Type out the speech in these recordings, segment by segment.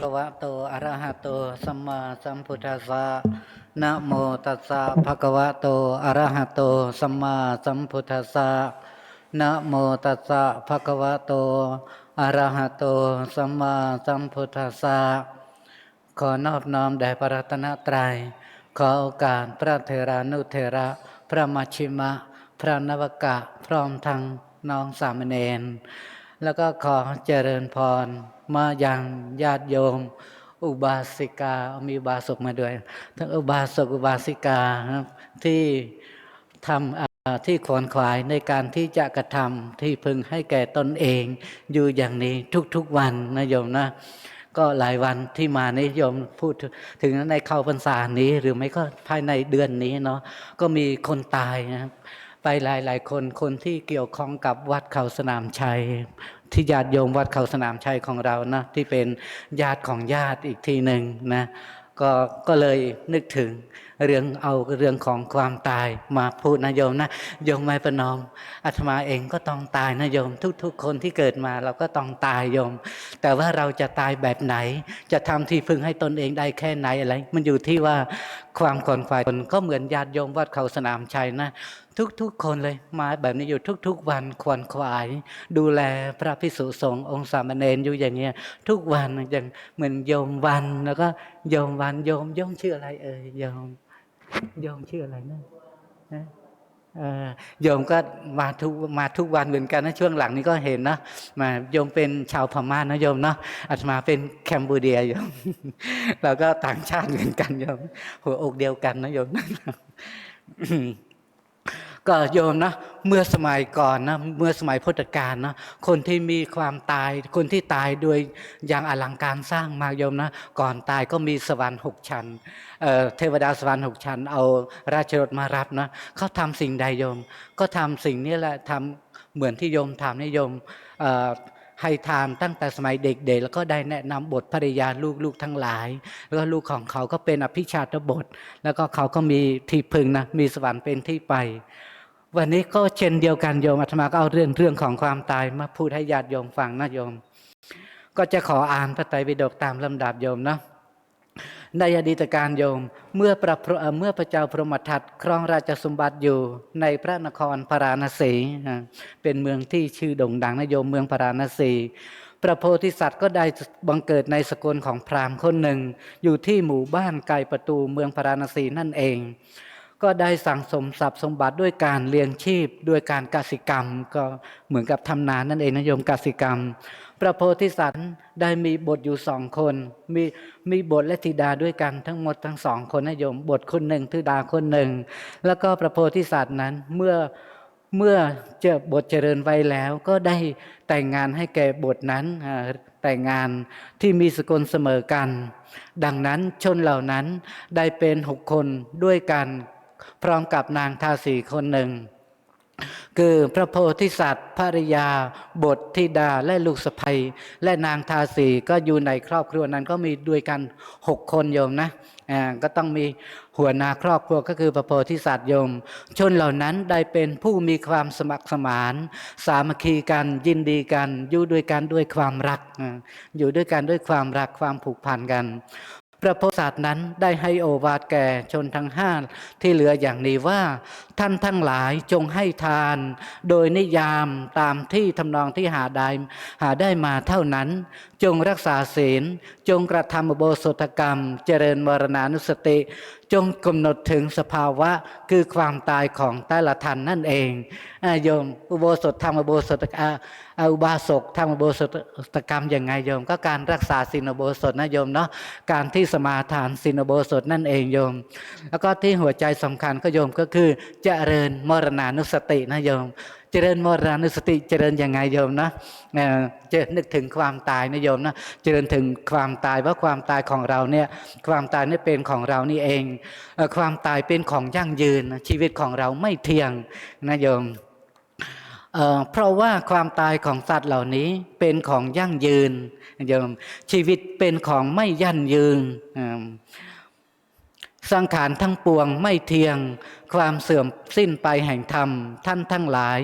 คะวะโตอะระหะโตสัมมาสัมพุทธัสสะนะโมตัสสะภะคะวะโตอะระหะโตสัมมาสัมพุทธัสสะนะโมตัสสะภะคะวะโตอะระหะโตสัมมาสัมพุทธัสสะขอนอบน้อมแด่พระรัตนตรัยขอโอกาสพระเทรานุเทระ พระมัชชิมะ พระนวกะ พร้อมทั้งน้องสามเณร แล้วก็ขอเจริญพรมาอยังญาติโยม อุบาสิกา มีอุบาสกมาด้วย ทั้งอุบาสกอุบาสิกาที่ทำที่ขวนขวายในการที่จะกระทำที่พึงให้แก่ตนเอง อยู่อย่างนี้ทุกๆวันนะโยมนะก็หลายวันที่มานิยมพูดถึงในเข้าพรรษานี้ หรือไม่ก็ภายในเดือนนี้เนาะก็มีคนตายนะครับ ไปหลาย ๆ คนคนที่เกี่ยวข้องกับวัดเขาสนามชัย ที่ญาติโยมวัดเขาสนามชัยของเรานะที่เป็นญาติของญาติอีกทีหนึ่งนะก็ก็เลยนึกถึงเรื่องเอาเรื่องของความตายมาพูดนะโยมนะโยมไม่ประนอมอาตมาเองก็ต้องตายนะโยม ทุก ๆ คนที่เกิดมาเราก็ต้องตายโยม แต่ว่าเราจะตายแบบไหน จะทำที่พึ่งให้ตนเองได้แค่ไหนอะไร มันอยู่ที่ว่าความขวนขวายคนก็เหมือนญาติโยมวัดเขาสนามชัยนะ ทุกๆคนเลยมาแบบนี้อยู่ทุก ๆ วันควนขวาย ดูแลพระพิสุสงฆ์องค์สามเณรอยู่อย่างเงี้ยทุกวันอย่างเหมือนโยมวันแล้วก็โยมวันโยมโยมชื่ออะไร เอ่ยโยมโยมชื่ออะไรนะนะเอ่อโยมก็มาทุกมาทุกวันเหมือนกันนะช่วงหลังนี้ก็เห็นนะมาโยมเป็นชาวพม่านะโยมเนาะอาตมาเป็นแคมบูเดียโยมเราก็ต่างชาติเหมือนกันโยมหัวอกเดียวกันนะโยม ก็โยมนะเมื่อสมัยก่อนนะเมื่อสมัยพุทธกาลนะคนที่มีความตาย คนที่ตายโดยอย่างอลังการสร้างมากโยมนะก่อนตายก็มีสวรรค์หกชั้นเเทวดาสวรรค์หกชั้น เอาราชรถมารับนะเขาทำสิ่งใดโยม ก็ทำสิ่งนี้แหละทำเหมือนที่โยมทำนี่โยมให้ทานตั้งแต่สมัยเด็กๆ แล้วก็ได้แนะนำบทภริยาลูกๆทั้งหลาย แล้วก็ลูกของเขาก็เป็นอภิชาตบท แล้วก็เขาก็มีที่พึงนะมีสวรรค์เป็นที่ไป วันนี้ก็เช่นเดียวกันโยมอาตมาก็เอาเรื่องเรื่องของความตายมาพูดให้ญาติโยมฟังนะโยม ก็จะขออ่านพระไตรปิฎกตามลำดับโยมเนาะในอดีตการโยมเมื่อพระเมื่อพระเจ้าพรหมทัตครองราชสมบัติอยู่ในพระนครพาราณสีเป็นเมืองที่ชื่อโด่งดังนะโยมเมืองพาราณสีพระโพธิสัตว์ก็ได้บังเกิดในสกุลของพราหมณ์คนหนึ่ง อยู่ที่หมู่บ้านไกลประตูเมืองพาราณสีนั่นเอง ก็ได้สั่งสมทรัพย์สมบัติด้วยการเลี้ยงชีพ ด้วยการกสิกรรม ก็เหมือนกับทำนานั่นเองนะโยมกสิกรรม พระโพธิสัตว์ได้มีบทอยู่สองคน มีมีบทและธิดาด้วยกันทั้งหมดทั้งสองคนนะโยมบทคนหนึ่งธิดาคนหนึ่ง แล้วก็พระโพธิสัตว์นั้นเมื่อเมื่อเจอบทเจริญไว้แล้ว ก็ได้แต่งงานให้แก่บทนั้นแต่งงานที่มีสกุลเสมอกัน ดังนั้นชนเหล่านั้นได้เป็นหกคนด้วยกัน พร้อมกับนางทาสีคนหนึ่ง คือพระโพธิสัตว์ภริยา บทธิดาและลูกสะใภ้และนางทาสีก็อยู่ในครอบครัวนั้นก็มีด้วยกันหกคนโยมนะก็ต้องมีหัวหน้าครอบครัวก็คือพระโพธิสัตว์โยม ชนเหล่านั้นได้เป็นผู้มีความสมัครสมาน สามัคคีกันยินดีกัน อยู่ด้วยกันด้วยความรัก อยู่ด้วยกันด้วยความรักความผูกพันกัน พระโพธิสัตว์นั้นได้ให้โอวาทแก่ชนทั้งห้าที่เหลืออย่างนี้ว่า ท่านทั้งหลายจงให้ทาน โดยนิยามตามที่ทำนองที่หาได้หาได้มาเท่านั้น จงรักษาศีล จงกระทำอุโบสถกรรม เจริญมรณานุสติ จงกำหนดถึงสภาวะคือความตายของแต่ละท่านนั่นเองอโยมอุโบสถทำอุโบสถ เอาบาสกทำอุโบสถกรรมยังไงโยม ก็การรักษาศีลอุโบสถนะโยมเนาะการที่สมาทานศีลอุโบสถนั่นเองโยม แล้วก็ที่หัวใจสำคัญก็โยมก็คือเจริญมรณานุสตินะโยม เจริญมรณานุสติเจริญยังไงโยมนะเอ่อเจะนึกถึงความตายนะโยมนะเจริญถึงความตายว่าความตายของเราเนี่ยความตายนี่เป็นของเรานี่เอง ความตายเป็นของยั่งยืนชีวิตของเราไม่เที่ยงนะโยม เพราะว่าความตายของสัตว์เหล่านี้เป็นของยั่งยืนโยมชีวิตเป็นของไม่ยั่งยืนสังขารทั้งปวงไม่เที่ยง ความเสื่อมสิ้นไปแห่งธรรม ท่านทั้งหลาย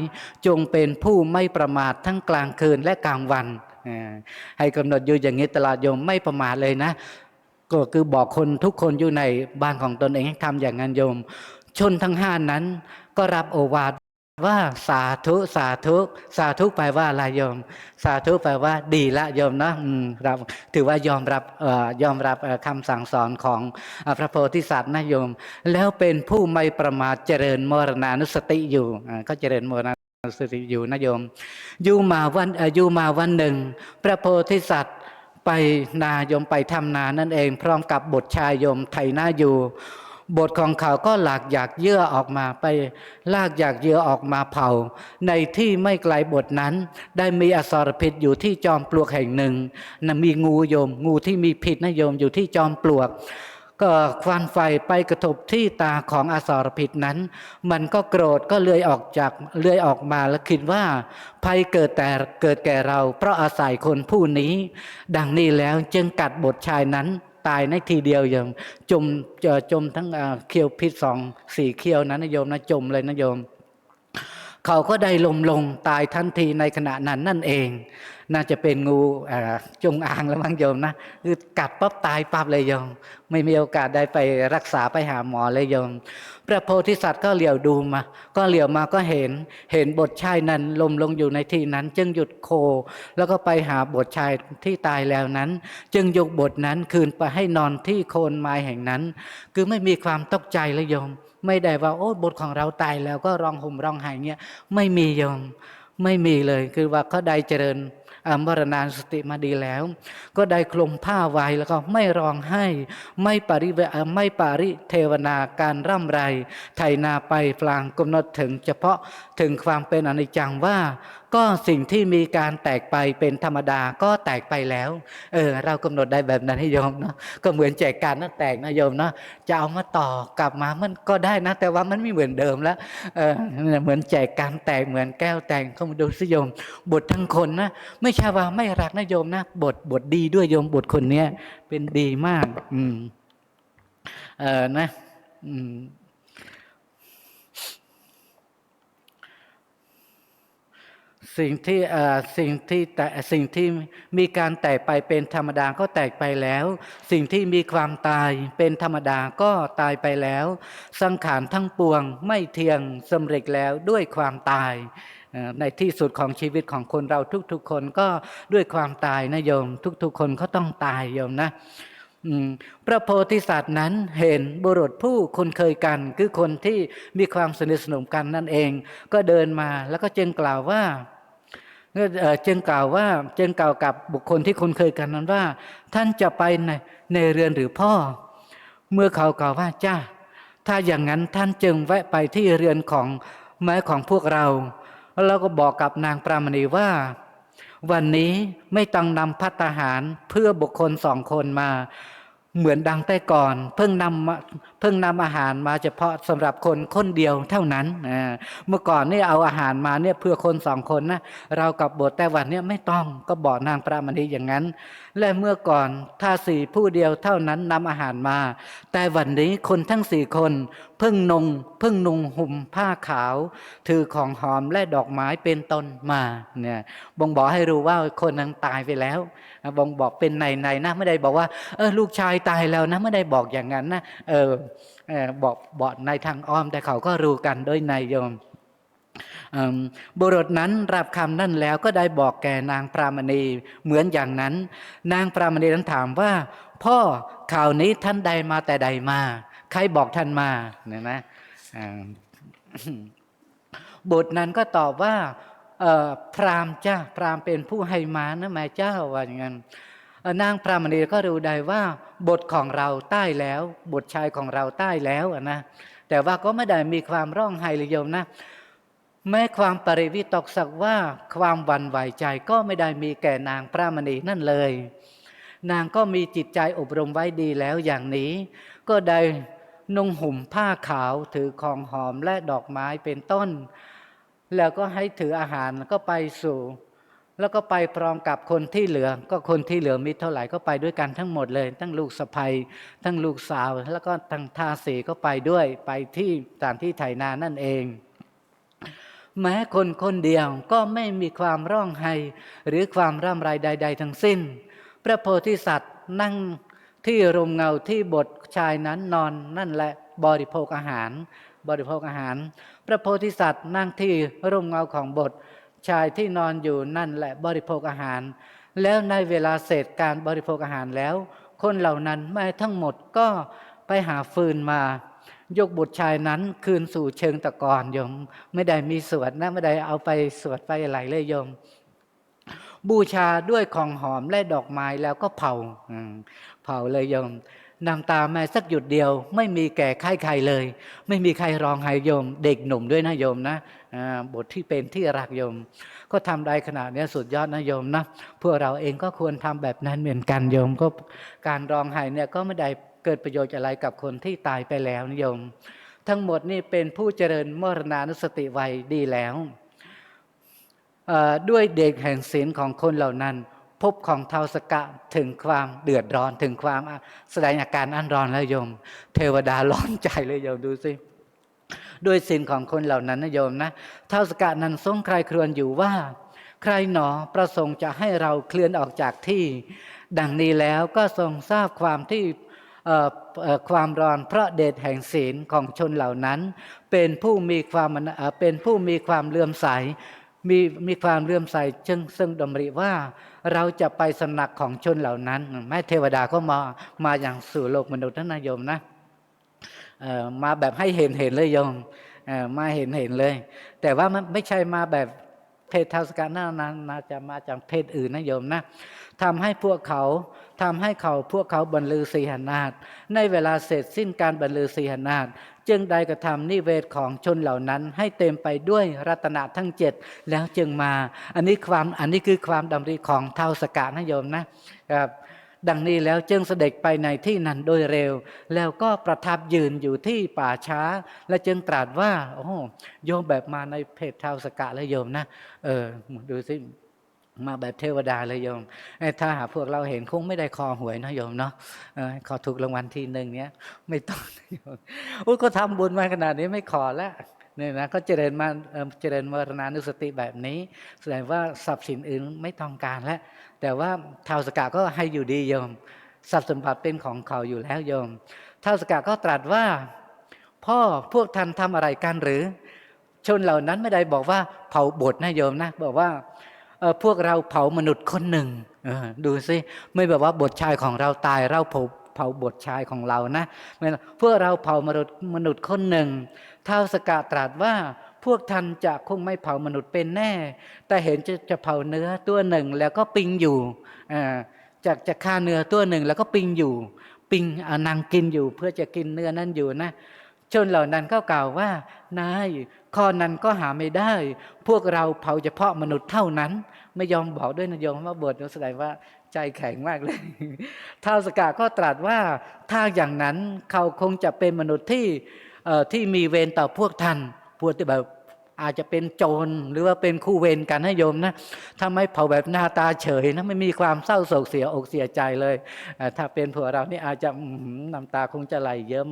จงเป็นผู้ไม่ประมาททั้งกลางคืนและกลางวัน ให้กำหนดอยู่อย่างนี้ตลอดโยมไม่ประมาทเลยนะ ก็คือบอกคนทุกคนอยู่ในบ้านของตนเองให้ทำอย่างนั้นโยม ชนทั้งห้านั้นก็รับโอวาท ว่าสาธุสาธุสาธุแปลว่าอะไรโยม สาธุแปลว่า ดีละโยมนะอืมรับถือว่ายอมรับออยอมรับเอ่อคำสั่งสอนของอพระโพธิสัตว์นะโยม แล้วเป็นผู้ไม่ประมาทเจริญมรณานุสติอยู่ก็เจริญมรณานุสติอยู่นะโยมอยู่มาวันอยู่มาวันหนึ่ง พระโพธิสัตว์ไปนาโยมไปทำนานั่นเอง พร้อมกับบทชายโยมไทยนาอยู่ บทของเขาก็หลากอยากเยื่อออกมาไป ลากอยากเยื่อออกมาเผา ในที่ไม่ไกลบทนั้น ได้มีอสรพิษอยู่ที่จอมปลวกแห่งหนึ่งนะมีงูโยม งูที่มีพิษนะโยมอยู่ที่จอมปลวก ก็ควันไฟไปกระทบที่ตาของอสรพิษนั้น มันก็โกรธก็เลื้อยออกจากเลื้อยออกมาแล้วคิดว่า ภัยเกิดแต่เกิดแก่เรา เพราะอาศัยคนผู้นี้ ดังนี้แล้วจึงกัดบทชายนั้น ตายในทีเดียวโยมจมจะจมทั้งเคียวพิษสองสี่เขี้ยวนั้นนะโยมนะจมเลยนะโยม เขาก็ได้ลมลงตายทันทีในขณะนั้นนั่นเอง น่าจะเป็นงูจงอางแล้วมั้งโยมนะคือกัดปั๊บตายปั๊บเลยโยม ไม่มีโอกาสได้ไปรักษาไปหาหมอเลยโยม พระโพธิสัตว์ก็เหลียวดูมา ก็เหลียวมาก็เห็นเห็นบทชายนั้นลมลงอยู่ในที่นั้น จึงหยุดโค แล้วก็ไปหาบทชายที่ตายแล้วนั้น จึงยกบทนั้นคืนไปให้นอนที่โคนไม้แห่งนั้น คือไม่มีความตกใจเลยโยม ไม่ได้ว่าโอ้บทของเราตายแล้วก็ร้องห่มร้องไห้เงี้ยไม่มีโยมไม่มีเลยคือว่าเขาได้เจริญ มรณานสติมาดีแล้ว ก็ได้คลุมผ้าไว้แล้วก็ไม่ร้องไห้ ไม่ปริเวไม่ปาริเทวนาการร่ำไร ไถนาไปพลางกำหนดถึงเฉพาะถึงความเป็นอนิจจังว่าก็สิ่งที่มีการแตกไปเป็นธรรมดาก็แตกไปแล้ว เออ เรากำหนดได้แบบนั้นให้โยมเนาะก็เหมือนแจกการนั่นแตกนะโยมเนาะจะเอามาต่อกลับมามันก็ได้นะ แต่ว่ามันไม่เหมือนเดิมแล้วเออเหมือนแจกการแตกเหมือนแก้วแตกเข้ามาดูสิโยม บททั้งคนนะไม่ใช่ว่าไม่รักนะโยมนะบทบทดีด้วยโยมบทคนเนี้ยเป็นดีมาก อืมเออนะ อืม สิ่งที่เอ่อสิ่งที่แต่สิ่งที่มีการแตกไปเป็นธรรมดาก็แตกไปแล้ว สิ่งที่มีความตายเป็นธรรมดาก็ตายไปแล้ว สังขารทั้งปวงไม่เที่ยงสำเร็จแล้วด้วยความตาย ในที่สุดของชีวิตของคนเราทุกๆ คนก็ด้วยความตายนะโยม ทุกๆ คนก็ต้องตายโยมนะพระโพธิสัตว์นั้นเห็นบุรุษผู้คนเคยกัน คือคนที่มีความสนิทสนมกันนั่นเอง ก็เดินมาแล้วก็จึงกล่าวว่า จึงกล่าวว่าจึงกล่าวกับบุคคลที่คุ้นเคยกันนั้นว่า ท่านจะไปในในเรือนหรือพ่อ เมื่อเขากล่าวว่าจ้าถ้าอย่างนั้นท่านจึงแวะไปที่เรือนของไม้ของพวกเรา แล้วก็บอกกับนางปรามณีว่า วันนี้ไม่ต้องนำพัตตาหารเพื่อบุคคลสองคนมา เหมือนดังแต่ก่อน เพิ่งนำเพิ่งนำอาหารมาเฉพาะสำหรับคนคนเดียวเท่านั้นเมื่อก่อนนี่เอาอาหารมาเนี่ยเพื่อคนสองคนนะเรากับบทแต่วันเนี่ยไม่ต้องก็บอกนางพระมณีอย่างนั้น และเมื่อก่อนถ้าสี่ผู้เดียวเท่านั้นนำอาหารมา แต่วันนี้คนทั้งสี่คน พิ่งนงพิ่งนุงห่มผ้าขาว ถือของหอมและดอกไม้เป็นต้นมาเนี่ยบ่งบอกให้รู้ว่าคนนั้นตายไปแล้วบ่งบอกเป็นในในๆนะไม่ได้บอกว่าเออลูกชายตายแล้วนะไม่ได้บอกอย่างนั้นนะเออบอกบอกในทางอ้อมแต่เขาก็รู้กันโดยในโยมอืมบุรุษนั้นรับคำนั่นแล้วก็ได้บอกแก่นางปรามณีเหมือนอย่างนั้น นางปรามณีนั้นถามว่า พ่อข่าวนี้ท่านใดมาแต่ใดมา ใครบอกท่านมาเนี่ยนะบุตรนั้นก็ตอบว่าพรามณ์จ้าพรามเป็นผู้ให้มานะแม่เจ้าว่าอย่างนั้นนางปรามณีก็รู้ได้ว่าบทของเราใต้แล้ว บทชายของเราใต้แล้วนะแต่ว่าก็ไม่ได้มีความร้องไห้เลยโยมนะ แม้ความปริวิตกสักว่าความวันไหวใจก็ไม่ได้มีแก่นางพระมณีนั่นเลย นางก็มีจิตใจอบรมไว้ดีแล้วอย่างนี้ ก็ได้ นุ่งห่มผ้าขาวถือของหอมและดอกไม้เป็นต้น แล้วก็ให้ถืออาหารก็ไปสู่ แล้วก็ไปพร้อมกับคนที่เหลือ ก็คนที่เหลือมิตรเท่าไหร่ก็ไปด้วยกันทั้งหมดเลย ทั้งลูกสะใภ้ทั้งลูกสาว แล้วก็ทั้งทาสีก็ไปด้วยไปที่สถานที่ไถนานั่นเองแม้คนคนเดียวก็ไม่มีความร้องไห้หรือความร่ำไรใด ๆ ทั้งสิ้น พระโพธิสัตว์นั่ง ที่ร่มเงาที่บทชายนั้นนอนนั่นแหละบริโภคอาหาร บริโภคอาหาร พระโพธิสัตว์นั่งที่ร่มเงาของบทชายที่นอนอยู่นั่นแหละบริโภคอาหาร แล้วในเวลาเสร็จการบริโภคอาหารแล้ว คนเหล่านั้นไม่ทั้งหมดก็ไปหาฟืนมายกบุตรชายนั้นคืนสู่เชิงตะกอนโยม ไม่ได้มีสวดนะไม่ได้เอาไปสวดไปอะไรเลยโยม บูชาด้วยของหอมและดอกไม้แล้วก็เผาเผาเลยโยมน้ำตาแม่สักหยุดเดียว ไม่มีแก่ใครใครเลย ไม่มีใครร้องไห้โยม เด็กหนุ่มด้วยนะโยมนะบทที่เป็นที่รักโยม ก็ทำได้ขนาดนี้สุดยอดนะโยมนะพวกเราเองก็ควรทำแบบนั้นเหมือนกันโยมก็การร้องไห้เนี่ยก็ไม่ได้เกิดประโยชน์อะไรกับคนที่ตายไปแล้วนะโยม ทั้งหมดนี่เป็นผู้เจริญมรณานุสติไวยดีแล้ว ด้วยเด็กแห่งศีลของคนเหล่านั้น พบของเทาสกะถึงความเดือดร้อนถึงความแสดงอาการอันร้อนแล้วโยม เทวดาร้อนใจเลยโยมดูสิด้วยศีลของคนเหล่านั้นนะโยมนะเท้าสกะนั้นทรงใครครวญอยู่ว่า ใครหนอประสงค์จะให้เราเคลื่อนออกจากที่ ดังนี้แล้วก็ทรงทราบความที่ความร้อนเพราะเดชแห่งศีลของชนเหล่านั้น เป็นผู้มีความเป็นผู้มีความเลื่อมใส มีมีความเลื่อมใสจึงซึ่งดำริว่า เราจะไปสำนักของชนเหล่านั้น แม่เทวดาก็มามาอย่างสู่โลกมนุษย์นั่นนะโยมนะมาแบบให้เห็นเห็นเลยโยมมาเห็นเห็นเลย แต่ว่ามันไม่ใช่มาแบบเพศเทาสกาน่านานจะมาจากเพศอื่นนะโยมนะทำให้พวกเขา ทำให้เขาพวกเขาบรรลือสีหนาฏในเวลาเสร็จสิ้นการบรรลือสีหนาฏจึงได้กระทำนิเวศของชนเหล่านั้น ให้เต็มไปด้วยรัตนะทั้งเจ็ดแล้วจึงมา อันนี้ความอันนี้คือความดำริของเท้าสกานะโยมนะครับดังนี้แล้วจึงเสด็จไปในที่นั้นโดยเร็ว แล้วก็ประทับยืนอยู่ที่ป่าช้า และจึงตรัสว่า โอ้โยมแบบมาในเพศเท้าสกะแล้วโยมนะ เออดูสิ มาแบบเทวดาเลยโยม ถ้าหาพวกเราเห็นคงไม่ได้คอหวยนะโยมเนาะขอถูกรางวัลทีหนึ่งเนี้ยไม่ต้องโยมโอ้ยก็ทำบุญมาขนาดนี้ไม่ขอแล้วเนี่ยนะก็เจริญมาเจริญมรณานุสติแบบนี้ แสดงว่าทรัพย์สินอื่นไม่ต้องการแล้ว แต่ว่าท้าวสกะก็ให้อยู่ดีโยม ทรัพย์สมบัติเป็นของเขาอยู่แล้วโยมท้าวสกะก็ตรัสว่า พ่อพวกท่านทำอะไรกันหรือ ชนเหล่านั้นไม่ได้บอกว่าเผาบทนะโยมนะ บอกว่า พวกเราเผามนุษย์คนหนึ่งดูสิไม่แบบว่าบทชายของเราตายเราเผาเผาบทชายของเรานะไม่พวกเราเผามนุษย์มนุษย์คนหนึ่งเท้าสกะตรัสว่าพวกท่านจะคงไม่เผามนุษย์เป็นแน่ แต่เห็นจะจะเผาเนื้อตัวหนึ่งแล้วก็ปิงอยู่จากจะฆ่าเนื้อตัวหนึ่งแล้วก็ปิงอยู่ ปิงนางกินอยู่ เพื่อจะกินเนื้อนั้นอยู่นะ ชนเหล่านั้นก็กล่าวว่านายข้อนั้นก็หาไม่ได้ พวกเราเผาเฉพาะมนุษย์เท่านั้น ไม่ยอมบอกด้วยนะโยมว่าบทแสดงว่าใจแข็งมากเลยท้าวสกาก็ตรัสว่าถ้าอย่างนั้นเขาคงจะเป็นมนุษย์ที่ที่มีเวรต่อพวกท่านพวกที่แบบ อาจจะเป็นโจรหรือว่าเป็นคู่เวรกันนะโยมนะถ้าไม่เผาแบบหน้าตาเฉยนะไม่มีความเศร้าโศกเสียอกเสียใจเลย ถ้าเป็นพวกเรานี่อาจจะน้ำตาคงจะไหลเยิ้ม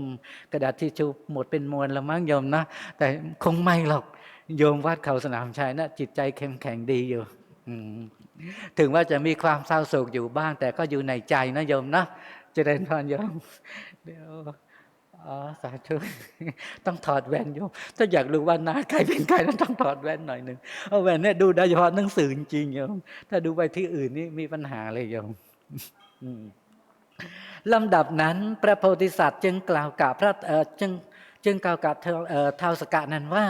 กระดาษที่ชูหมดเป็นมวลแล้วมั้งโยมนะแต่คงไม่หรอกโยมวัดเขาสนามชัยนะจิตใจเข้มแข็งดีอยู่ถึงว่าจะมีความเศร้าโศกอยู่บ้าง แต่ก็อยู่ในใจนะโยมนะเจริญพรโยมเดี๋ยว อ๋อสาธุต้องถอดแว่นโยมถ้าอยากรู้ว่าหน้าใครเป็นใครนั้นต้องถอดแว่นหน่อยหนึ่งเอาแว่นเนี่ยดูได้เฉพาะหนังสือจริงโยมถ้าดูไปที่อื่นนี่มีปัญหาเลยโยมลำดับนั้นพระโพธิสัตว์จึงกล่าวกับพระเออจึงจึงกล่าวกับเท้าเอ่อท้าสกะนั้นว่า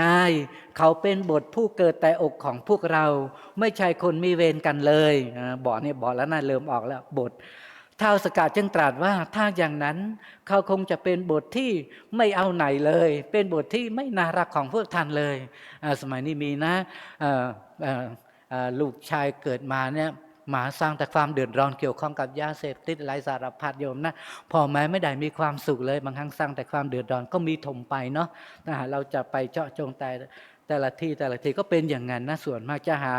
นายเขาเป็นบทผู้เกิดแต่อกของพวกเรา ไม่ใช่คนมีเวรกันเลยอ่าบอกนี่บอกแล้วนะเริ่มออกแล้วบท ท้าวสกาจึงตรัสว่าถ้าอย่างนั้นเขาคงจะเป็นบทที่ไม่เอาไหนเลย เป็นบทที่ไม่น่ารักของพวกท่านเลยสมัยนี้มีนะลูกชายเกิดมาเนี่ยหมาสร้างแต่ความเดือดร้อนเกี่ยวข้องกับยาเสพติดหลายสารพัดโยมนะพ่อแม่ไม่ได้มีความสุขเลย บางครั้งสร้างแต่ความเดือดร้อนก็มีถมไปเนาะเราจะไปเจาะจงแต่แต่ละที่แต่ละที่ก็เป็นอย่างนั้นนะส่วนมากจะหา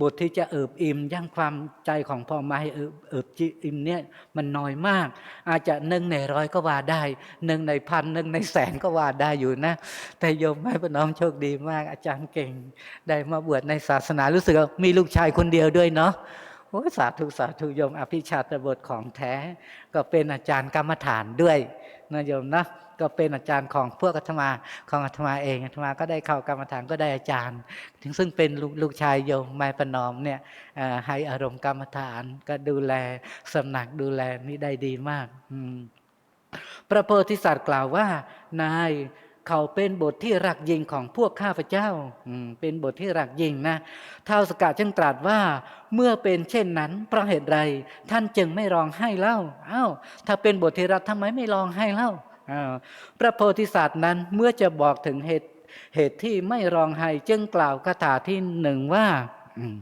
บทที่จะเอิบอิ่มยั่งความใจของพ่อม่ให้เอิบเอิบจิอิ่มเนี่ยมันน้อยมาก อาจจะหนึ่งในร้อยก็ว่าได้หนึ่งในพันหนึ่งในแสนก็ว่าได้อยู่นะ แต่โยมแม่ประน้อมโชคดีมาก อาจารย์เก่ง ได้มาบวชในศาสนารู้สึกว่ามีลูกชายคนเดียวด้วยเนาะโอ้สาธุสาธุโยมอภิชาตบทของแท้ ก็เป็นอาจารย์กรรมฐานด้วย นะโยมนะก็เป็นอาจารย์ของพวกอาตมาของอาตมาเองอาตมาก็ได้เข้ากรรมฐานก็ได้อาจารย์ ถึงซึ่งเป็นลูกลูกชายโยมไม่ประนอมเนี่ยให้อารมณ์กรรมฐานก็ดูแลสำนักดูแลนี่ได้ดีมากอืมพระโพธิสัตว์กล่าวว่านาย เขาเป็นบทที่รักยิงของพวกข้าพเจ้าเป็นบทที่รักยิงนะท้าวสกาจึงตรัสว่า เมื่อเป็นเช่นนั้นเพราะเหตุไร ท่านจึงไม่ร้องไห้เล่าอ้าวถ้าเป็นบทที่รักทำไมไม่ร้องไห้เล่าอ้าวพระโพธิสัตว์นั้นเมื่อจะบอกถึงเหตุเหตุที่ไม่ร้องไห้จึงกล่าวคาถาที่หนึ่งว่าอืม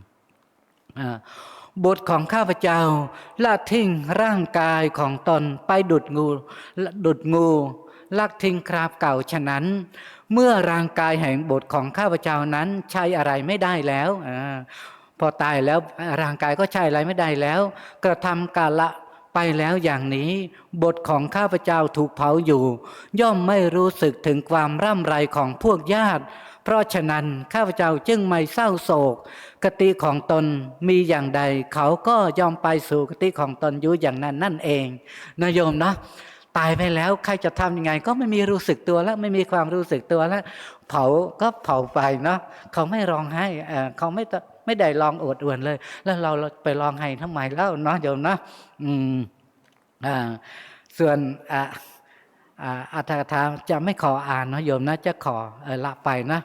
อ่าบทของข้าพเจ้าละทิ้งร่างกายของตนไปดุดงูดุดงู ลักทิ้งคราบเก่าฉะนั้น เมื่อร่างกายแห่งบทของข้าพเจ้านั้นใช้อะไรไม่ได้แล้วอพอตายแล้วร่างกายก็ใช้อะไรไม่ได้แล้ว กระทำกาละไปแล้วอย่างนี้ บทของข้าพเจ้าถูกเผาอยู่ ย่อมไม่รู้สึกถึงความร่ำไรของพวกญาติ เพราะฉะนั้นข้าพเจ้าจึงไม่เศร้าโศกกติของตนมีอย่างใด เขาก็ยอมไปสู่กติของตนอยู่อย่างนั้นนั่นเองนะโยมนะ ตายไปแล้วใครจะทำยังไง ก็ไม่มีรู้สึกตัวแล้ว ไม่มีความรู้สึกตัวแล้ว เผาก็เผาไปเนาะเขาไม่ร้องไห้เขาไม่ไม่ได้ร้องโอดอวนเลย แล้วเราไปร้องไห้ทำไมแล้วเนาะโยมนะอืมอ่าส่วนอ่าอัตถกถาจะไม่ขออ่านนะโยมนะจะขอละไปนะ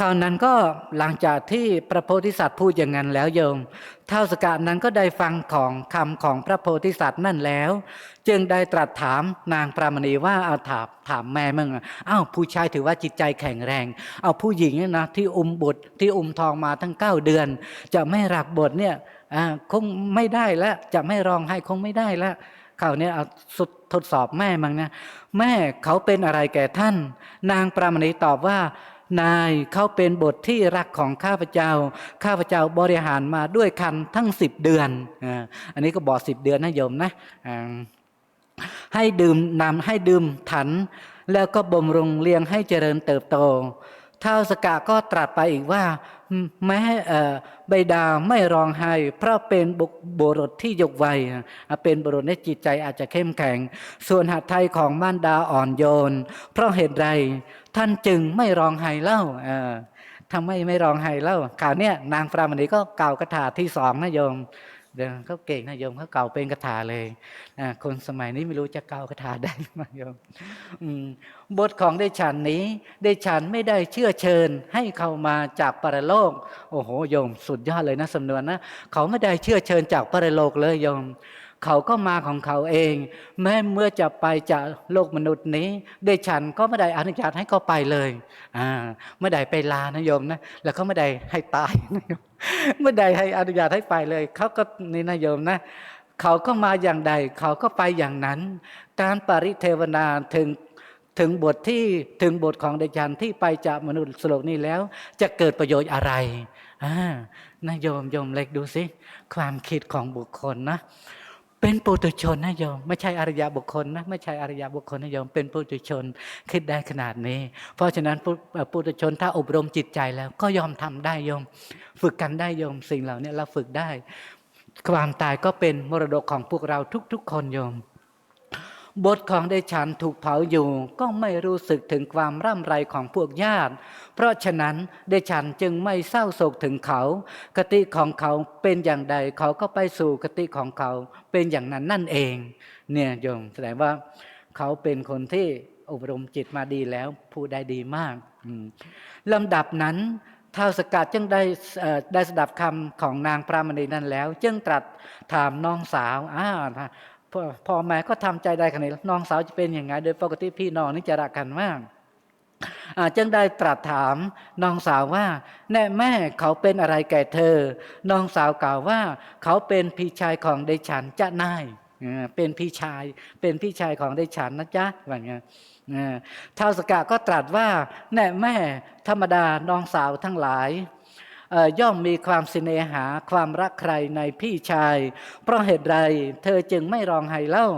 คราวนั้นก็หลังจากที่พระโพธิสัตว์พูดอย่างนั้นแล้วโยมท้าวสกานั้นก็ได้ฟังของคำของพระโพธิสัตว์นั่นแล้ว จึงได้ตรัสถามนางปรามณีว่าเอาถามถามแม่มึงอะอ้าวผู้ชายถือว่าจิตใจแข็งแรง เอาผู้หญิงเนี่ยนะที่อุ้มบุตรที่อุ้มทองมาทั้งเก้าเดือน จะไม่รักบทเนี่ยอ่าคงไม่ได้แล้วจะไม่ร้องไห้คงไม่ได้แล้วเขาเนี่ยเอาสุดทดสอบแม่มั้งนะแม่เขาเป็นอะไรแก่ท่าน นางปรามณีตอบว่า นายเขาเป็นบทที่รักของข้าพเจ้า ข้าพเจ้าบริหารมาด้วยคันทั้งสิบเดือนอันนี้ก็บอกสิบเดือนนะโยมนะให้ดื่มนำให้ดื่มถัน แล้วก็บ่มรงเลี้ยงให้เจริญเติบโต เท้าสกาก็ตรัสไปอีกว่า แม้ใบดาไม่ร้องไห้ เพราะเป็นบุบรุษที่ยกวัยอะเป็นบุรุษในจิตใจอาจจะเข้มแข็ง ส่วนหัตถ์ไทยของมารดาอ่อนโยน เพราะเหตุใดท่านจึงไม่ร้องไห้เล่าทำไมไม่ร้องไห้เล่าข่าวเนี้ยนางพรามณีก็กล่าวคาถาที่สองนะโยม เดี๋ยวเขาเก่งนะโยมเขาเก่าเป็นคาถาเลยอะคนสมัยนี้ไม่รู้จะเก่าคาถาได้ไหมโยมอืมบทของได้ฉันนี้ ได้ฉันไม่ได้เชื่อเชิญ ให้เขามาจากปรโลก โอ้โหโยมสุดยอดเลยนะสำนวนนะเขาไม่ได้เชื่อเชิญจากปรโลกเลยโยมเขาก็มาของเขาเอง แม้เมื่อจะไปจากโลกมนุษย์นี้ ได้ฉันก็ไม่ได้อนุญาตให้เขาไปเลยอ่าไม่ได้ไปลานะโยมนะแล้วเขาไม่ได้ให้ตายนะโยม เมื่อใดให้อนุญาตให้ไปเลยเขาก็นี่นะโยมนะเขาก็มาอย่างใด เขาก็ไปอย่างนั้น การปริเทวนาถึงถึงบทที่ถึงบทของเดชันที่ไปจากมนุษย์สโลกนี้แล้ว จะเกิดประโยชน์อะไรอ่านะโยมโยมเล็กดูสิความคิดของบุคคลนะ เป็นปุถุชนนะโยม ไม่ใช่อริยบุคคลนะไม่ใช่อริยบุคคลนะโยม เป็นปุถุชนคิดได้ขนาดนี้ เพราะฉะนั้นปุถุชนถ้าอบรมจิตใจแล้วก็ยอมทำได้โยม ฝึกกันได้โยมสิ่งเหล่านี้เราฝึกได้ ความตายก็เป็นมรดกของพวกเราทุก ๆ คนโยม บทของได้ฉันถูกเผาอยู่ก็ไม่รู้สึกถึงความร่ำไรของพวกญาติ เพราะฉะนั้นได้ฉันจึงไม่เศร้าโศกถึงเขากติของเขาเป็นอย่างใดเขาก็ไปสู่กติของเขาเป็นอย่างนั้นนั่นเอง เนี่ยโยมแสดงว่าเขาเป็นคนที่อบรมจิตมาดีแล้วผู้ได้ดีมากลำดับนั้นท้าวสกัดจึงได้ได้สดับคำของนางพระมณีนั้นแล้ว จึงตรัสถามน้องสาวอ้า พ่อพ่อแม่ก็ทำใจได้ขนาดนี้น้องสาวจะเป็นอยังไงโดยปกติพี่น้องนี่จะรักกันมากอ่าจึงได้ตรัสถามน้องสาวว่า แน่แม่เขาเป็นอะไรแก่เธอ น้องสาวกล่าวว่า เขาเป็นพี่ชายของได้ฉันจะนายเป็นพี่ชาย เป็นพี่ชายของได้ฉันนะจ๊ะว่าไงท้าวสกะก็ตรัสว่า แน่แม่ธรรมดาน้องสาวทั้งหลาย ย่อมมีความสิเนหาความรักใครในพี่ชาย เพราะเหตุไรเธอจึงไม่ร้องไห้เล่า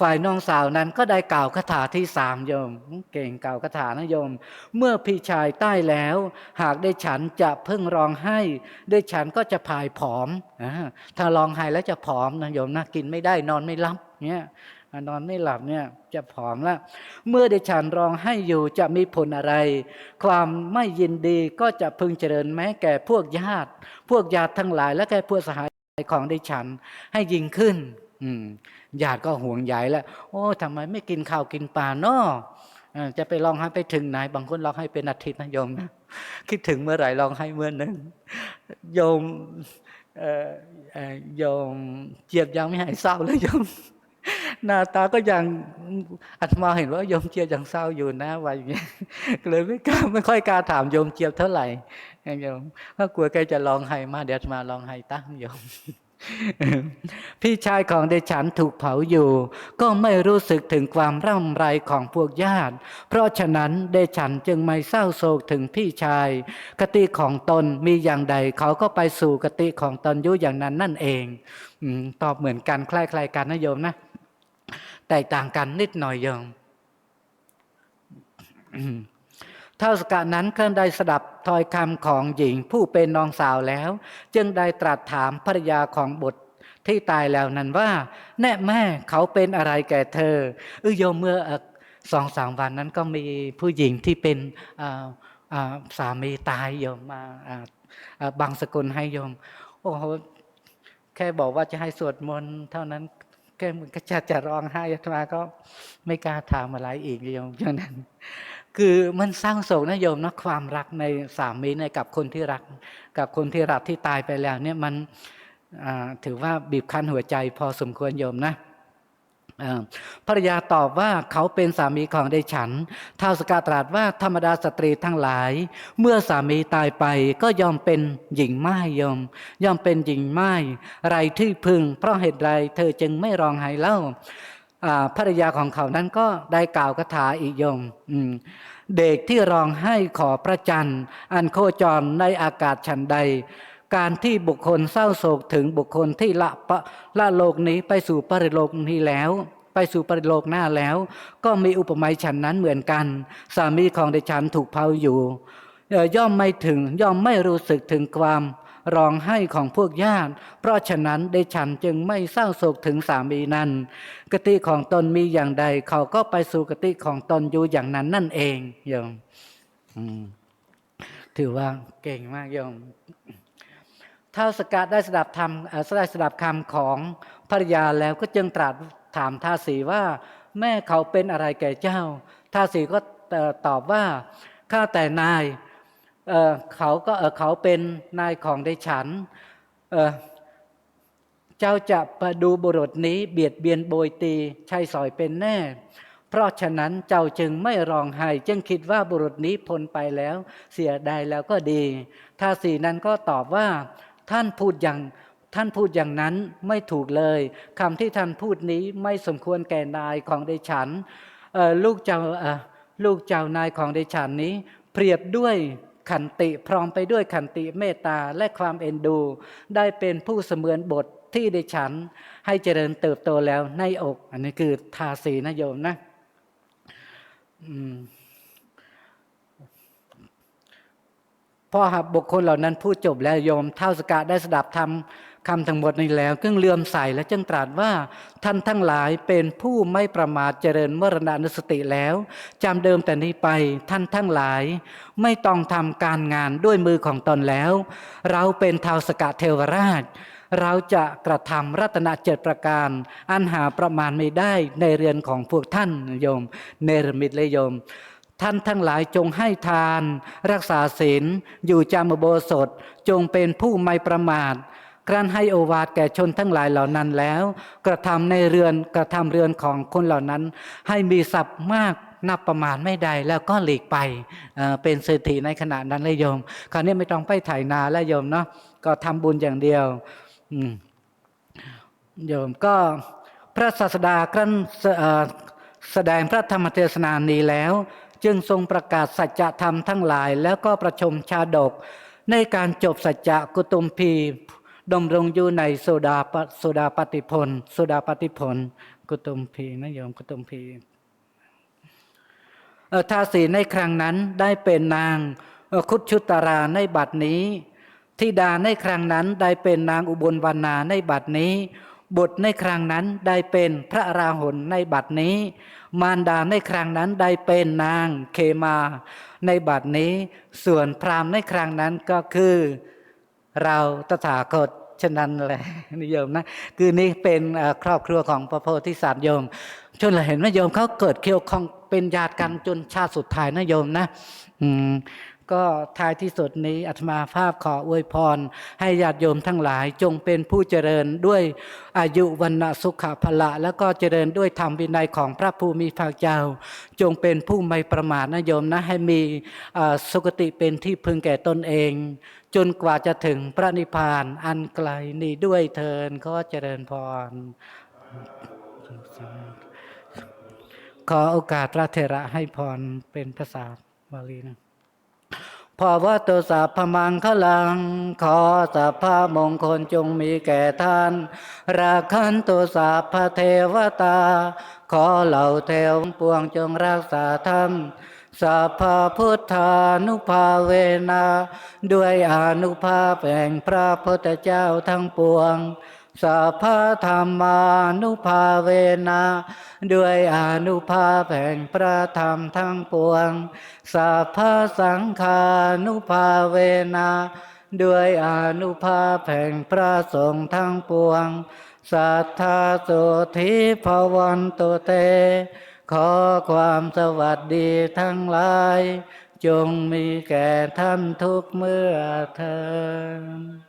ฝ่ายน้องสาวนั้นก็ได้กล่าวคาถาที่สามโยม เก่งกล่าวคาถานะโยม เมื่อพี่ชายใต้แล้ว หากได้ฉันจะเพิ่งร้องไห้ ได้ฉันก็จะพายผอมอถ้าร้องไห้แล้วจะผอมนะโยมนะกินไม่ได้นอนไม่หลับเนี่ย นอนไม่หลับเนี่ยจะผอมละเมื่อได้ฉันร้องไห้อยู่จะมีผลอะไร ความไม่ยินดีก็จะพึงเจริญแม้แก่พวกญาติ พวกญาติทั้งหลาย และแก่พวกสหายของได้ฉันให้ยิ่งขึ้นญาติก็ห่วงใยแล้ว โอ้ทำไมไม่กินข้าวกินปลาเนาะเอจะไปรองไห้ไปถึงไหน บางคนรองไห้เป็นอาทิตย์นะโยมนะคิดถึงเมื่อไหร่รองไห้เมื่อนั้นโยมเอ่อเอ่อโยมเจี๊ยบยังไม่หายเศร้าเลยโยม หน้าตาก็ยังอาตมาเห็นว่าโยมเจียบยังเศร้าอยู่นะว่าอย่างเงี้ยเลยไม่กล้าไม่ค่อยกล้าถามโยมเจียบเท่าไหร่โยมก็กลัวแกจะร้องไห้มาเดี๋ยวมาร้องไห้ตั้งโยมพี่ชายของเดฉันถูกเผาอยู่ ก็ไม่รู้สึกถึงความร่ำไรของพวกญาติ เพราะฉะนั้นเดฉันจึงไม่เศร้าโศกถึงพี่ชาย กติของตนมีอย่างใด เขาก็ไปสู่กติของตนอยู่อย่างนั้นนั่นเองอตอบเหมือนกันคล้ายๆกันนะโยมนะ แตกต่างกันนิดหน่อยโยมเท่าสกะนั้นเคลื่อนได้สดับถ้อยคำของหญิงผู้เป็นน้องสาวแล้ว จึงได้ตรัสถามภรยาของบุตรที่ตายแล้วนั้นว่า แน่แม่เขาเป็นอะไรแก่เธอเออโยมเมื่อสองสามวันนั้นก็มีผู้หญิงที่เป็นสามีตายโยมมาบางสกุลให้โยม โอ้โหแค่บอกว่าจะให้สวดมนต์เท่านั้น แกมันก็จะจะร้องไห้อาตมาก็ไม่กล้าถามอะไรอีกโยมอย่างนั้น คือมันสร้างโศกนะโยมนะความรักในสามีในกับคนที่รัก กับคนที่รักที่ตายไปแล้วเนี่ยมันถือว่าบีบคั้นหัวใจพอสมควรโยมนะ ภรรยาตอบว่าเขาเป็นสามีของได้ฉันท้าวสกาตรัสว่าธรรมดาสตรีทั้งหลาย เมื่อสามีตายไปก็ยอมเป็นหญิงไม้โยมยอมเป็นหญิงไม้ไรที่พึง เพราะเหตุไรเธอจึงไม่ร้องไห้เล่าภรรยาของเขานั้นก็ได้กล่าวคาถาอีกยมอืมเด็กที่ร้องให้ขอพระจันทร์ อันโคจรในอากาศฉันใด การที่บุคคลเศร้าโศกถึงบุคคลที่ละปะละโลกนี้ไปสู่ปริโลกนี้แล้ว ไปสู่ปริโลกหน้าแล้ว ก็มีอุปมาฉันนั้นเหมือนกัน สามีของดิฉันถูกเผาอยู่ย่อมไม่ถึงย่อมไม่รู้สึกถึงความร้องไห้ของพวกญาติ เพราะฉะนั้นได้ฉันจึงไม่เศร้าโศกถึงสามีนั้น กติของตนมีอย่างใด เขาก็ไปสู่กติของตนอยู่อย่างนั้นนั่นเองโยมอืมถือว่าเก่งมากโยม ท้าวสกัดได้สดับธรรมได้สดับคำของภรรยาแล้วก็จึงตรัสถามท้าสีว่า แม่เขาเป็นอะไรแก่เจ้าท้าสีก็ตอบว่าข้าแต่นายเเขาก็เขาเป็นนายของได้ฉันเเจ้าจะประดูบุรุษนี้เบียดเบียนโบยตีใช่สอยเป็นแน่ เพราะฉะนั้นเจ้าจึงไม่ร้องไห้จึงคิดว่าบุรุษนี้พ้นไปแล้ว เสียดายแล้วก็ดีทาสีนั้นก็ตอบว่า ท่านพูดอย่างท่านพูดอย่างนั้นไม่ถูกเลยคำที่ท่านพูดนี้ไม่สมควรแก่นายของดิฉันลูกเจ้าลูกเจ้านายของดิฉันนี้ เปรียบด้วยขันติพร้อมไปด้วยขันติเมตตาและความเอ็นดู ได้เป็นผู้เสมือนบทที่ดิฉัน ให้เจริญเติบโตแล้วในอก อันนี้คือทาสีนะโยมนะ อืม พอหากบุคคลเหล่านั้นพูดจบแล้วโยมเท่าสกะได้สดับธรรมคำทั้งหมดนี้แล้วก็เลื่อมใสและจึงตรัสว่าท่านทั้งหลายเป็นผู้ไม่ประมาทเจริญมรณานุสติแล้วจำเดิมแต่นี้ไปท่านทั้งหลาย ไม่ต้องทำการงานด้วยมือของตนแล้ว เราเป็นเท้าวสกะเทวราช เราจะกระทำรัตนเจ็ดประการ อันหาประมาณไม่ได้ในเรือนของพวกท่านโยม เนรมิตเลยโยม ท่านทั้งหลายจงให้ทาน รักษาศีลอยู่จามโบสถ จงเป็นผู้ไม่ประมาทครั้นให้โอวาทแก่ชนทั้งหลายเหล่านั้นแล้ว กระทำในเรือนกระทำเรือนของคนเหล่านั้น ให้มีทรัพย์มากนับประมาณไม่ได้แล้วก็หลีกไปเป็นเศรษฐีในขณะนั้นเลยโยม คราวนี้ไม่ต้องไปไถนาแล้วโยมเนาะก็ทำบุญอย่างเดียวโยมก็พระศาสดาครั้นแสดงพระธรรมเทศนานี้แล้ว จึงทรงประกาศสัจธรรมทั้งหลาย แล้วก็ประชมชาดก ในการจบสัจจะกุตุมพีดำรงอยู่ในโซดาโซดาปฏิพลโซดาปฏิพลกุตุมพีนะโยมกุตุมพีอ่อทาสีในครั้งนั้นได้เป็นนางคุดชุตราในบัดนี้ธิดาในครั้งนั้นได้เป็นนางอุบลวรรณาในบัดนี้บุตรในครั้งนั้นได้เป็นพระราหุลในบัดนี้ มารดาในครั้งนั้นได้เป็นนางเคมาในบัดนี้ ส่วนพราหมณ์ในครั้งนั้นก็คือเราตถาคตฉะนั้นแหละนิยมนะคือนี่เป็นครอบครัวของพระโพธิสัตว์โยมจนเราเห็นว่าโยมเขาเกิดเกี่ยวข้องเป็นญาติกันจนชาติสุดท้ายนะโยมนะ อืม ก็ท้ายที่สุดนี้อาตมาภาพขออวยพร ให้ญาติโยมทั้งหลายจงเป็นผู้เจริญด้วยอายุวันสุขภละ แล้วก็เจริญด้วยธรรมวินัยของพระภูมิภาคเจ้า จงเป็นผู้ไม่ประมาทนะโยมนะให้มีสุคติเป็นที่พึงแก่ตนเอง จนกว่าจะถึงพระนิพพานอันไกลนี้ด้วยเทินก็เจริญพรขอโอกาสพระเทระให้พรเป็นภาษาบาลีนะ พอวัตสัพพมังคลัง ขอสัพพะมงคลจงมีแก่ท่าน ราคันตุสัพพะเทวตา ขอเหล่าเทวปวงจงรักษาธรรมสัพพะพุทธานุภาเวนะด้วยอนุภาพแห่งพระพุทธเจ้าทั้งปวง สัพพธรรมานุภาเวนะด้วยอนุภาพแห่งพระธรรมทั้งปวงสัพพสังฆานุภาเวนะด้วยอนุภาพแห่งพระสงฆ์ทั้งปวง สัทธาโสธิภวันตุเต ขอความสวัสดีทั้งหลาย จงมีแก่ท่านทุกเมื่อเทิน